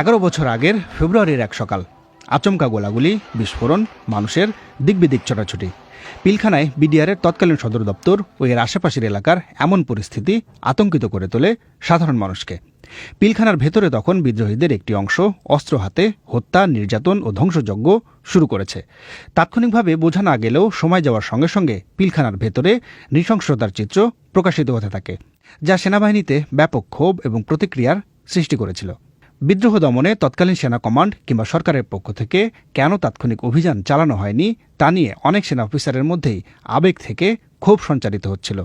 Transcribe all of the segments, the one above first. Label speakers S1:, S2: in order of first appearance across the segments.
S1: এগারো বছর আগের ফেব্রুয়ারির এক সকাল, আচমকা গোলাগুলি, বিস্ফোরণ, মানুষের দিকবিদিক ছোটাছুটি। পিলখানায় বিডিআরের তৎকালীন সদর দপ্তর ও এর আশেপাশের এলাকার এমন পরিস্থিতি আতঙ্কিত করে তোলে সাধারণ মানুষকে। পিলখানার ভেতরে তখন বিদ্রোহীদের একটি অংশ অস্ত্র হাতে হত্যা, নির্যাতন ও ধ্বংসযজ্ঞ শুরু করেছে। তাৎক্ষণিকভাবে বোঝা না গেলেও সময় যাওয়ার সঙ্গে সঙ্গে পিলখানার ভেতরে নৃশংসতার চিত্র প্রকাশিত হতে থাকে, যা সেনাবাহিনীতে ব্যাপক ক্ষোভ এবং প্রতিক্রিয়ার সৃষ্টি করেছিল। বিদ্রোহ দমনে তৎকালীন সেনা কমান্ড কিংবা সরকারের পক্ষ থেকে কেন তাৎক্ষণিক অভিযান চালানো হয়নি, তা নিয়ে অনেক সেনা অফিসারের মধ্যেই আবেগ থেকে ক্ষোভ সঞ্চারিত হচ্ছিল।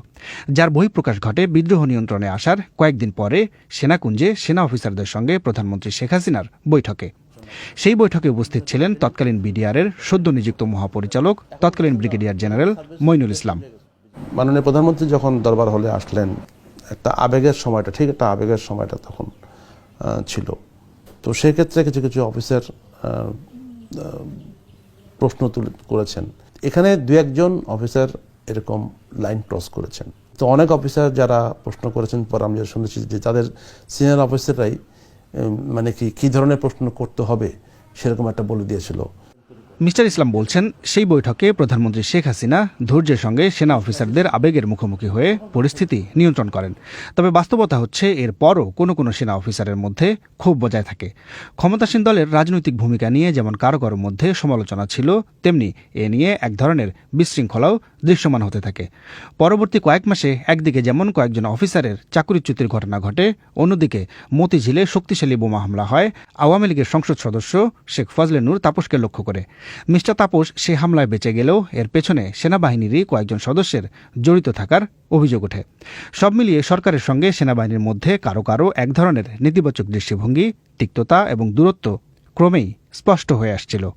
S1: যার বহিঃপ্রকাশ ঘটে বিদ্রোহ নিয়ন্ত্রণে আসার কয়েকদিন পরে সেনাকুঞ্জে সেনা অফিসারদের সঙ্গে প্রধানমন্ত্রী শেখ হাসিনার বৈঠকে। সেই বৈঠকে উপস্থিত ছিলেন তৎকালীন বিডিআরের সদ্য নিযুক্ত মহাপরিচালক, তৎকালীন ব্রিগেডিয়ার জেনারেল মইনুল ইসলাম।
S2: মাননীয় প্রধানমন্ত্রী যখন দরবার হলে আসলেন, একটা আবেগের সময়টা, ঠিক একটা আবেগের সময়টা তখন ছিল। তো সেক্ষেত্রে কিছু কিছু অফিসার প্রশ্ন তুলে করেছেন। এখানে দু একজন অফিসার এরকম লাইন ক্রস করেছেন। তো অনেক অফিসার যারা প্রশ্ন করেছেন, পর আমি যেটা শুনেছি যে তাদের সিনিয়র অফিসাররাই মানে কি, কী ধরনের প্রশ্ন করতে হবে, সেরকম একটা বলে দিয়েছিল।
S1: মিস্টার ইসলাম বলছেন, সেই বৈঠকে প্রধানমন্ত্রী শেখ হাসিনা ধৈর্যের সঙ্গে সেনা অফিসারদের আবেগের মুখোমুখি হয়ে পরিস্থিতি নিয়ন্ত্রণ করেন। তবে বাস্তবতা হচ্ছে, এর পরও কোনো কোনো সেনা অফিসারের মধ্যে ক্ষোভ বজায় থাকে। ক্ষমতাসীন দলের রাজনৈতিক ভূমিকা নিয়ে যেমন কারও মধ্যে সমালোচনা ছিল, তেমনি এ নিয়ে এক ধরনের বিশৃঙ্খলাও দৃশ্যমান হতে থাকে। পরবর্তী কয়েক মাসে একদিকে যেমন কয়েকজন অফিসারের চাকুরিচ্যুতির ঘটনা ঘটে, অন্যদিকে মতিঝিলে শক্তিশালী বোমা হামলা হয়। আওয়ামী লীগের সংসদ সদস্য শেখ ফজলে নূর তাপসকে লক্ষ্য করে। মিস্টার তাপস সে হামলায় বেঁচে গেলেও এর পেছনে সেনাবাহিনীরই কয়েকজন সদস্যের জড়িত থাকার অভিযোগ ওঠে। সব মিলিয়ে সরকারের সঙ্গে সেনাবাহিনীর মধ্যে কারও কারও এক ধরনের নেতিবাচক দৃষ্টিভঙ্গি, তিক্ততা এবং দূরত্ব ক্রমেই স্পষ্ট হয়ে আসছিল।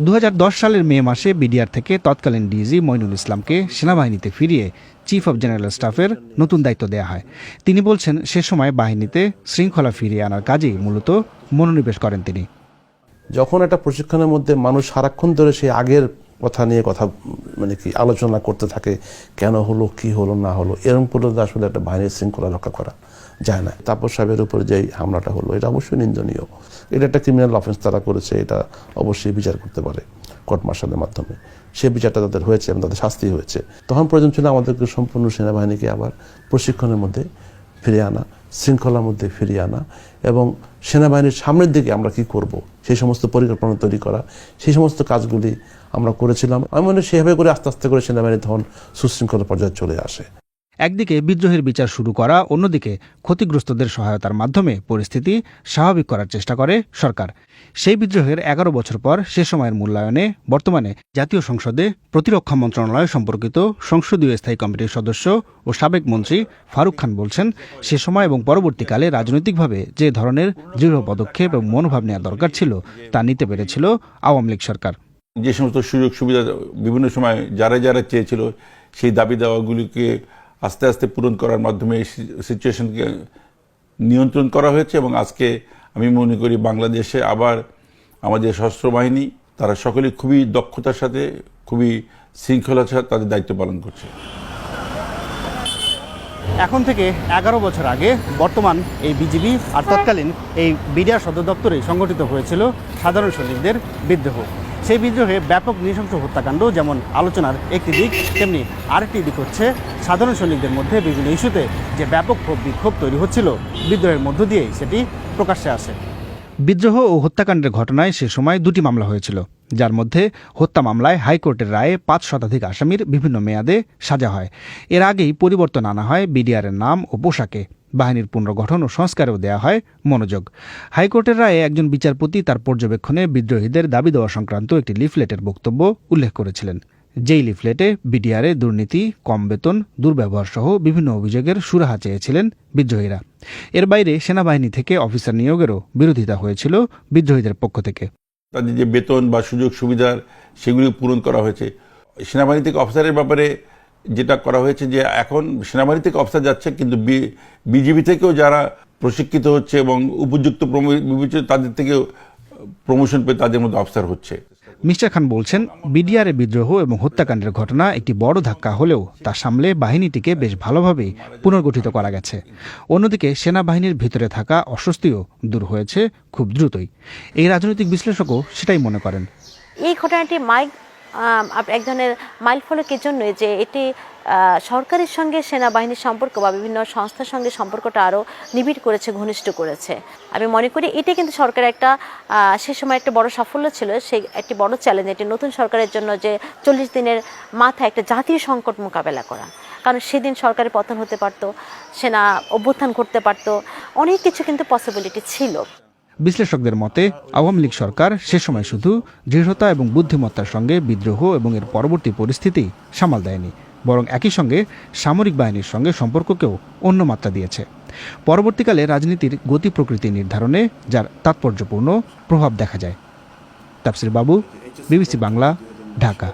S1: দু হাজার দশ সালের মে মাসে বিডিআর থেকে তৎকালীন ডিজি মইনুল ইসলামকে সেনাবাহিনীতে ফিরিয়ে চিফ অব জেনারেল স্টাফের নতুন দায়িত্ব দেওয়া হয়। তিনি বলছেন, সে সময় বাহিনীতে শৃঙ্খলা ফিরিয়ে আনার কাজেই মূলত মনোনিবেশ করেন তিনি।
S2: যখন একটা প্রশিক্ষণের মধ্যে মানুষ সারাক্ষণ ধরে সেই আগের কথা নিয়ে কথা মানে কি আলোচনা করতে থাকে, কেন হলো, কি হলো, না হলো এরকম করলে তো আসলে একটা বাহিনীর শৃঙ্খলা রক্ষা করা যায় না। তাপস সাহেবের উপর যে হামলাটা হলো, এটা অবশ্যই নিন্দনীয়। এটা একটা ক্রিমিনাল অফেন্স তারা করেছে, এটা অবশ্যই বিচার করতে পারে কোর্ট মার্শালের মাধ্যমে। সে বিচারটা তাদের হয়েছে এবং তাদের শাস্তি হয়েছে। তখন প্রয়োজন ছিল আমাদেরকে সম্পূর্ণ সেনাবাহিনীকে আবার প্রশিক্ষণের মধ্যে ফিরে আনা, শৃঙ্খলার মধ্যে ফিরিয়ে আনা এবং সেনাবাহিনীর সামনের দিকে আমরা কি করব? সেই সমস্ত পরিকল্পনা তৈরি করা, সেই সমস্ত কাজগুলি আমরা করেছিলাম। আমি মনে সেভাবে করে আস্তে আস্তে করে সেনাবাহিনীর ধন সুশৃঙ্খল পর্যায়ে চলে আসে।
S1: একদিকে বিদ্রোহের বিচার শুরু করা, অন্যদিকে ক্ষতিগ্রস্তদের সহায়তার মাধ্যমে পরিস্থিতি স্বাভাবিক করার চেষ্টা করে সরকার। সেই বিদ্রোহের এগারো বছর পর সে সময়ের মূল্যায়নে বর্তমানে জাতীয় সংসদে প্রতিরক্ষা মন্ত্রণালয় সম্পর্কিত সংসদীয় স্থায়ী কমিটির সদস্য ও সাবেক মন্ত্রী ফারুক খান বলছেন, সে সময় এবং পরবর্তীকালে রাজনৈতিকভাবে যে ধরনের দৃঢ় পদক্ষেপ এবং মনোভাব নেওয়া দরকার ছিল তা নিতে পেরেছিল আওয়ামী লীগ সরকার।
S3: যে সমস্ত সুযোগ সুবিধা বিভিন্ন সময় যারা যারা চেয়েছিল, সেই দাবি দাওয়াগুলিকে আস্তে আস্তে পূরণ করার মাধ্যমে এই সিচুয়েশনকে নিয়ন্ত্রণ করা হয়েছে এবং আজকে আমি মনে করি বাংলাদেশে আবার আমাদের সশস্ত্র বাহিনী, তারা সকলে খুবই দক্ষতার সাথে, খুবই শৃঙ্খলার সাথে তাদের দায়িত্ব পালন করছে।
S1: এখন থেকে এগারো বছর আগে বর্তমান এই বিজিবি আর তৎকালীন এই বিডিআর সদর দপ্তরে সংগঠিত হয়েছিল সাধারণ সৈনিকদের বিদ্রোহ। সেই বিদ্রোহে ব্যাপক নৃশংস হত্যাকাণ্ড, যেমন আলোচনার একটি দিক, তেমনি আরেকটি দিক হচ্ছে সাধারণ সৈনিকদের মধ্যে বিভিন্ন ইস্যুতে যে ব্যাপক ক্ষোভ বিক্ষোভ তৈরি হচ্ছিল। বিদ্রোহের মধ্য দিয়েই সেটি প্রকাশ্যে আসে। বিদ্রোহ ও হত্যাকাণ্ডের ঘটনায় সে সময় দুটি মামলা হয়েছিল, যার মধ্যে হত্যা মামলায় হাইকোর্টের রায়ে পাঁচ শতাধিক আসামির বিভিন্ন মেয়াদে সাজা হয়। এর আগেই পরিবর্তন আনা হয় বিডিআরের নাম ও পোশাকে। বাহিনীর পুনর্গঠন ও সংস্কারেও দেয়া হয় মনোযোগ। হাইকোর্টের রায়ে একজন বিচারপতি তার পর্যবেক্ষণে বিদ্রোহীদের দাবি দেওয়া সংক্রান্ত একটি লিফলেটের বক্তব্য উল্লেখ করেছিলেন। যেই লিফলেটে বিডিআরে দুর্নীতি, কম বেতন, দুর্ব্যবহার সহ বিভিন্ন অভিযোগের সুরাহা চেয়েছিলেন বিদ্রোহীরা। এর বাইরে সেনাবাহিনী থেকে অফিসার নিয়োগেরও বিরোধিতা হয়েছিল বিদ্রোহীদের পক্ষ থেকে।
S3: তাদের যে বেতন বা সুযোগ সুবিধার সেগুলি পূরণ করা হয়েছে। সেনাবাহিনী থেকে অফিসারের ব্যাপারে যেটা করা হয়েছে যে এখন সেনাবাহিনী থেকে অফিসার যাচ্ছে কিন্তু বিজিবি থেকেও যারা প্রশিক্ষিত হচ্ছে এবং উপযুক্ত বিবেচিত তাদের থেকেও প্রমোশন পেয়ে তাদের মধ্যে অফিসার হচ্ছে।
S1: মিস্টার খান বলছেন বিডিআরে বিদ্রোহ এবং হত্যাকাণ্ডের ঘটনা একটি বড় ধাক্কা হলেও তা সামলে বাহিনীটিকে বেশ ভালোভাবেই পুনর্গঠিত করা গেছে। অন্যদিকে সেনাবাহিনীর ভিতরে থাকা অস্বস্তিও দূর হয়েছে খুব দ্রুতই। এই রাজনৈতিক বিশ্লেষকও সেটাই মনে করেন।
S4: এই ঘটনাটি মাইক এক ধরনের মাইল ফলক এই জন্যই যে এটি সরকারের সঙ্গে সেনাবাহিনীর সম্পর্ক বা বিভিন্ন সংস্থার সঙ্গে সম্পর্কটা আরও নিবিড় করেছে, ঘনিষ্ঠ করেছে। আমি মনে করি এটা কিন্তু সরকারের একটা সে সময় একটা বড় সাফল্য ছিল সেই একটি বড় চ্যালেঞ্জ এটি নতুন সরকারের জন্য যে চল্লিশ দিনের মাথায় একটা জাতীয় সংকট মোকাবেলা করা। কারণ সেদিন সরকারের পতন হতে পারতো, সেনা অভ্যুত্থান করতে পারতো, অনেক কিছু কিন্তু পসিবিলিটি ছিল।
S1: বিশ্লেষকদের মতে, আওয়ামী লীগ সরকার সে সময় শুধু দৃঢ়তা এবং বুদ্ধিমত্তার সঙ্গে বিদ্রোহ এবং এর পরবর্তী পরিস্থিতি সামাল দেয়নি, বরং একই সঙ্গে সামরিক বাহিনীর সঙ্গে সম্পর্ককেও অন্য মাত্রা দিয়েছে। পরবর্তীকালে রাজনীতির গতি প্রকৃতি নির্ধারণে যার তাৎপর্যপূর্ণ প্রভাব দেখা যায়। তাপসির বাবু, বিবিসি বাংলা, ঢাকা।